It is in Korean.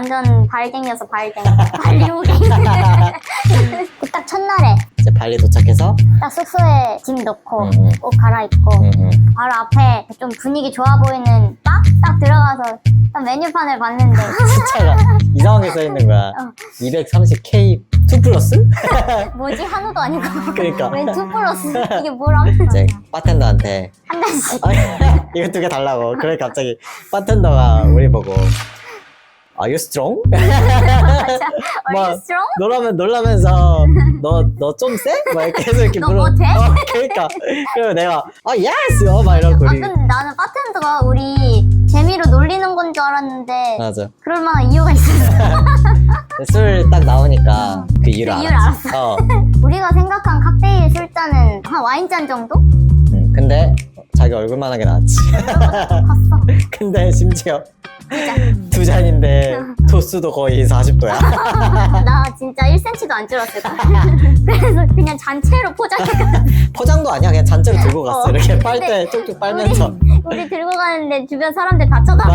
완전 발갱이어서 발갱. 발리우갱. 딱 첫날에 이제 발리 도착해서 딱 숙소에 짐 넣고 음, 음. 옷 갈아입고 음, 음. 바로 앞에 좀 분위기 좋아 보이는 바? 딱 들어가서 딱 메뉴판을 봤는데 숫자가 이상하게 써 있는 거야. 어. 230K 2 플러스? 뭐지 한우도 아니고 그러니까. 웬투 플러스 이게 뭐람? 이제 바텐더한테 한 단씩 아니, 이거 두 개 달라고. 그래 갑자기 바텐더가 우리 보고 Are you strong? Are you strong? 놀라면 놀라면서 너 너 좀 세? 막 이렇게 계속 이렇게 너 물어. 못해? 어, 그러니까 그리고 내가 아 예스 막 이러고 아 우리 근데 나는 바텐더가 우리 재미로 놀리는 건 줄 알았는데 맞아. 그럴 만한 이유가 있었어 술 딱 나오니까 그 이유를 그 이유를 알았지. 어. 우리가 생각한 칵테일 술잔은 한 와인잔 정도? 음, 근데 자기 얼굴만 하게 나왔지. 컸어 근데 심지어 두 잔인데 도수도 거의 40도야. 나 진짜 1cm도 안 줄었을 거야 그래서 그냥 잔채로 포장했거든 포장도 아니야. 그냥 잔째로 들고 갔어. 어. 이렇게 빨대 근데 쪽쪽 빨면서. 우리 들고 가는데 주변 사람들 다 쳐다봐